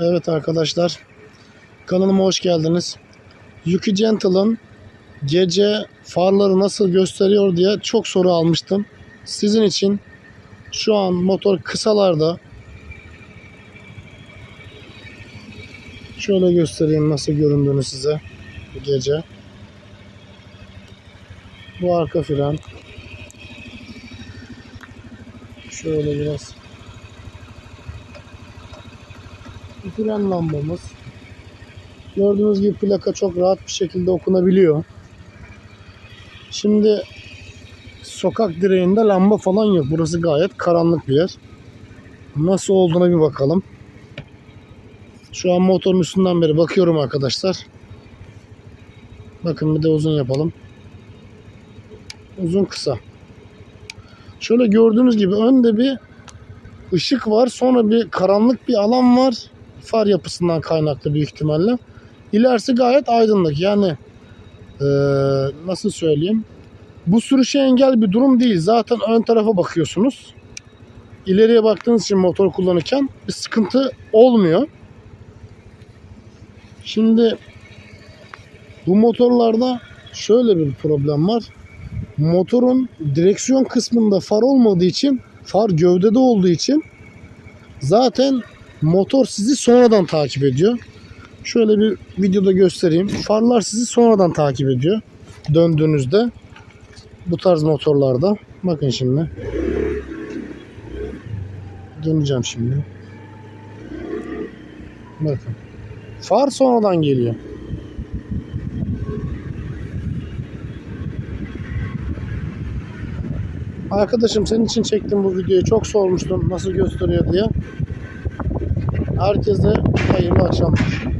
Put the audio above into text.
Evet arkadaşlar. Kanalıma hoş geldiniz. Yuki Gentle'ın gece farları nasıl gösteriyor diye çok soru almıştım. Sizin için şu an motor kısalarda şöyle göstereyim nasıl göründüğünü size gece. Bu arka fren. Şöyle biraz fren lambamız. Gördüğünüz gibi plaka çok rahat bir şekilde okunabiliyor. Şimdi sokak direğinde lamba falan yok. Burası gayet karanlık bir yer. Nasıl olduğuna bir bakalım. Şu an motorun üstünden beri bakıyorum arkadaşlar. Bakın bir de uzun yapalım. Uzun kısa. Şöyle gördüğünüz gibi önde bir ışık var. Sonra bir karanlık bir alan var. Far yapısından kaynaklı büyük ihtimalle. İlerisi gayet aydınlık. Yani eee, nasıl söyleyeyim? Bu sürüşe engel bir durum değil. Zaten ön tarafa bakıyorsunuz. İleriye baktığınız için motor kullanırken bir sıkıntı olmuyor. Şimdi bu motorlarda şöyle bir problem var. Motorun direksiyon kısmında far olmadığı için, far gövdede olduğu için zaten motor sizi sonradan takip ediyor. Şöyle bir videoda göstereyim. Farlar sizi sonradan takip ediyor. Döndüğünüzde bu tarz motorlarda. Bakın şimdi. Döneceğim şimdi. Bakın. Far sonradan geliyor. Arkadaşım senin için çektim bu videoyu. Çok sormuştun nasıl gösteriyor diye. Herkese hayırlı akşamlar.